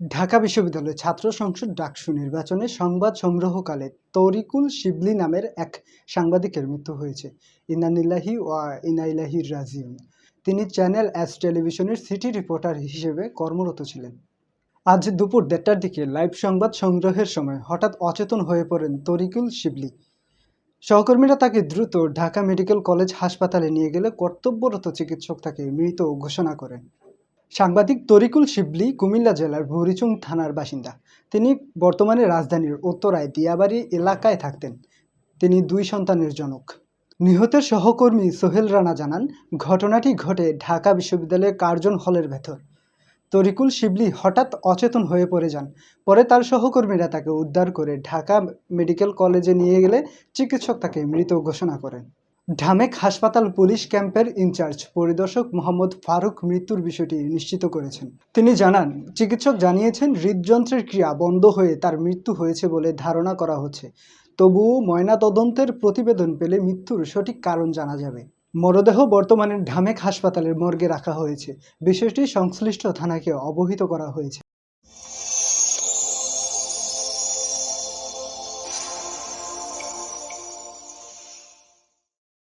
ঢাকা বিশ্ববিদ্যালয়ের ছাত্র সংসদ ডাকসু নির্বাচনে সংবাদ সংগ্রহকালে তরিকুল শিবলি নামের এক সাংবাদিকের মৃত্যু হয়েছে। ইনানিল্লাহি ওয়া ইনাইলাহি রাজিউন। তিনি চ্যানেল এস টেলিভিশনের সিটি রিপোর্টার হিসেবে কর্মরত ছিলেন। আজ দুপুর দেড়টার দিকে লাইভ সংবাদ সংগ্রহের সময় হঠাৎ অচেতন হয়ে পড়েন তরিকুল শিবলি। সহকর্মীরা তাকে দ্রুত ঢাকা মেডিকেল কলেজ হাসপাতালে নিয়ে গেলে কর্তব্যরত চিকিৎসক তাকে মৃত ঘোষণা করেন। সাংবাদিক তরিকুল শিবলি কুমিল্লা জেলার ভুরিচুং থানার বাসিন্দা। তিনি বর্তমানে রাজধানীর উত্তরায় দিয়াবাড়ি এলাকায় থাকতেন। তিনি দুই সন্তানের জনক। নিহতের সহকর্মী সোহেল রানা জানান, ঘটনাটি ঘটে ঢাকা বিশ্ববিদ্যালয়ের কার্জন হলের ভেতর। তরিকুল শিবলি হঠাৎ অচেতন হয়ে পড়ে যান। পরে তার সহকর্মীরা তাকে উদ্ধার করে ঢাকা মেডিকেল কলেজে নিয়ে গেলে চিকিৎসক তাকে মৃত ঘোষণা করেন। ঢামেক হাসপাতাল পুলিশ ক্যাম্পের ইনচার্জ পরিদর্শক মোহাম্মদ ফারুক মৃত্যুর বিষয়টি নিশ্চিত করেছেন। তিনি জানান, চিকিৎসক জানিয়েছেন, হৃদযন্ত্রের ক্রিয়া বন্ধ হয়ে তার মৃত্যু হয়েছে বলে ধারণা করা হচ্ছে। তবুও ময়নাতদন্তের প্রতিবেদন পেলে মৃত্যুর সঠিক কারণ জানা যাবে। মরদেহ বর্তমানে ঢামেক হাসপাতালের মর্গে রাখা হয়েছে। বিষয়টি সংশ্লিষ্ট থানাকে অবহিত করা হয়েছে।